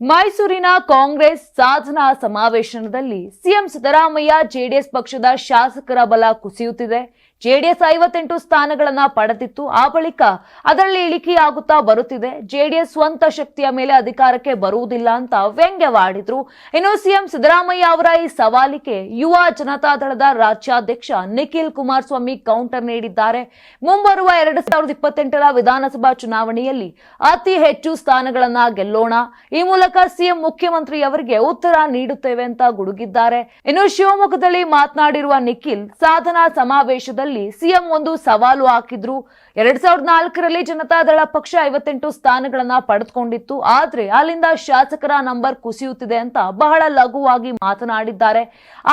ಮೈಸೂರಿನ ಕಾಂಗ್ರೆಸ್ ಸಾಧನಾ ಸಮಾವೇಶನದಲ್ಲಿ ಸಿಎಂ ಸಿದ್ದರಾಮಯ್ಯ ಜೆಡಿಎಸ್ ಪಕ್ಷದ ಶಾಸಕರ ಬಲ ಕುಸಿಯುತ್ತಿದೆ. ಜೆಡಿಎಸ್ ಐವತ್ತೆಂಟು ಸ್ಥಾನಗಳನ್ನ ಪಡೆದಿತ್ತು. ಆ ಬಳಿಕ ಅದರಲ್ಲಿ ಇಳಿಕೆಯಾಗುತ್ತಾ ಬರುತ್ತಿದೆ. ಜೆಡಿಎಸ್ ಸ್ವಂತ ಶಕ್ತಿಯ ಮೇಲೆ ಅಧಿಕಾರಕ್ಕೆ ಬರುವುದಿಲ್ಲ ಅಂತ ವ್ಯಂಗ್ಯವಾಡಿದ್ರು. ಇನ್ನು ಸಿಎಂ ಸಿದ್ದರಾಮಯ್ಯ ಅವರ ಈ ಸವಾಲಿಗೆ ಯುವ ಜನತಾದಳದ ರಾಜ್ಯಾಧ್ಯಕ್ಷ ನಿಖಿಲ್ ಕುಮಾರಸ್ವಾಮಿ ಕೌಂಟರ್ ನೀಡಿದ್ದಾರೆ. ಮುಂಬರುವ ಎರಡ್ ಸಾವಿರದ ಇಪ್ಪತ್ತೆಂಟರ ವಿಧಾನಸಭಾ ಚುನಾವಣೆಯಲ್ಲಿ ಅತಿ ಹೆಚ್ಚು ಸ್ಥಾನಗಳನ್ನ ಗೆಲ್ಲೋಣ. ಈ ಮೂಲಕ ಸಿಎಂ ಮುಖ್ಯಮಂತ್ರಿಯವರಿಗೆ ಉತ್ತರ ನೀಡುತ್ತೇವೆ ಅಂತ ಗುಡುಗಿದ್ದಾರೆ. ಇನ್ನು ಶಿವಮೊಗ್ಗದಲ್ಲಿ ಮಾತನಾಡಿರುವ ನಿಖಿಲ್, ಸಾಧನಾ ಸಮಾವೇಶದಲ್ಲಿ ಸಿಎಂ ಒಂದು ಸವಾಲು ಹಾಕಿದ್ರು. ಎರಡ್ ಸಾವಿರದ ನಾಲ್ಕರಲ್ಲಿ ಜನತಾದಳ ಪಕ್ಷ ಐವತ್ತೆಂಟು ಸ್ಥಾನಗಳನ್ನ ಪಡೆದುಕೊಂಡಿತ್ತು. ಆದ್ರೆ ಅಲ್ಲಿಂದ ಶಾಸಕರ ನಂಬರ್ ಕುಸಿಯುತ್ತಿದೆ ಅಂತ ಬಹಳ ಲಘುವಾಗಿ ಮಾತನಾಡಿದ್ದಾರೆ.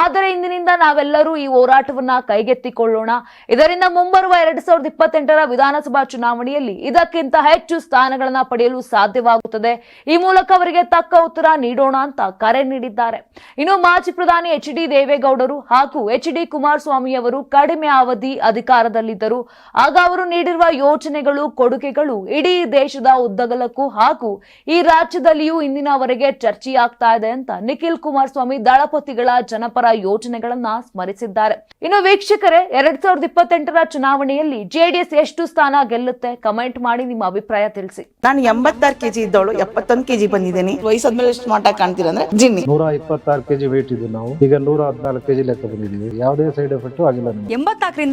ಆದರೆ ಇಂದಿನಿಂದ ನಾವೆಲ್ಲರೂ ಈ ಹೋರಾಟವನ್ನ ಕೈಗೆತ್ತಿಕೊಳ್ಳೋಣ. ಇದರಿಂದ ಮುಂಬರುವ ಎರಡ್ ಸಾವಿರದ ಇಪ್ಪತ್ತೆಂಟರ ವಿಧಾನಸಭಾ ಚುನಾವಣೆಯಲ್ಲಿ ಇದಕ್ಕಿಂತ ಹೆಚ್ಚು ಸ್ಥಾನಗಳನ್ನ ಪಡೆಯಲು ಸಾಧ್ಯವಾಗುತ್ತದೆ. ಈ ಮೂಲಕ ಅವರಿಗೆ ತಕ್ಕ ಉತ್ತರ ನೀಡೋಣ ಅಂತ ಕರೆ ನೀಡಿದ್ದಾರೆ. ಇನ್ನು ಮಾಜಿ ಪ್ರಧಾನಿ ಎಚ್ ಡಿ ದೇವೇಗೌಡರು ಹಾಗೂ ಎಚ್ ಡಿ ಕುಮಾರಸ್ವಾಮಿ ಅವರು ಕಡಿಮೆ ಅವಧಿ ಅಧಿಕಾರದಲ್ಲಿದ್ದರು. ಆಗ ಅವರು ನೀಡಿರುವ ಯೋಜನೆಗಳು ಕೊಡುಗೆಗಳು ಇಡೀ ದೇಶದ ಉದ್ದಗಲಕ್ಕೂ ಹಾಗೂ ಈ ರಾಜ್ಯದಲ್ಲಿಯೂ ಇಂದಿನವರೆಗೆ ಚರ್ಚೆಯಾಗ್ತಾ ಇದೆ ಅಂತ ನಿಖಿಲ್ ಕುಮಾರಸ್ವಾಮಿ ದಳಪತಿಗಳ ಜನಪರ ಯೋಜನೆಗಳನ್ನ ಸ್ಮರಿಸಿದ್ದಾರೆ. ಇನ್ನು ವೀಕ್ಷಕರೇ ಎರಡ್ ಸಾವಿರದ ಇಪ್ಪತ್ತೆಂಟರ ಚುನಾವಣೆಯಲ್ಲಿ ಜೆಡಿಎಸ್ ಎಷ್ಟು ಸ್ಥಾನ ಗೆಲ್ಲುತ್ತೆ ಕಮೆಂಟ್ ಮಾಡಿ ನಿಮ್ಮ ಅಭಿಪ್ರಾಯ ತಿಳಿಸಿ. ನಾನು ಎಂಬತ್ತಾರು ಕೆಜಿ ಇದ್ದವಳು ಎಪ್ಪತ್ತೊಂದು ಕೆಜಿ ಬಂದಿದ್ದೀನಿ. ವಯಸ್ಸಾದ್ಮೇಲೆ ಎಷ್ಟು ಮಾಟ ಕಾಣ್ತೀರ ಅಂದ್ರೆ ಜಿನ್ನಿ. ನೂರ ಇಪ್ಪತ್ತಾರು ಕೆಜಿ ವೇಟ್ ಇದೆ ನಾವು. ಈಗ ನೂರ ಹದಿನಾಲ್ಕು ಕೆಜಿ ಲೆಕ್ಕ ಬಂದಿದ್ದೀವಿ. ಯಾವುದೇ ಸೈಡ್ ಎಫೆಕ್ಟ್ ಆಗಿಲ್ಲ ನಮಗೆ. ಎಂಬತ್ನಾಲ್ಕರಿಂದ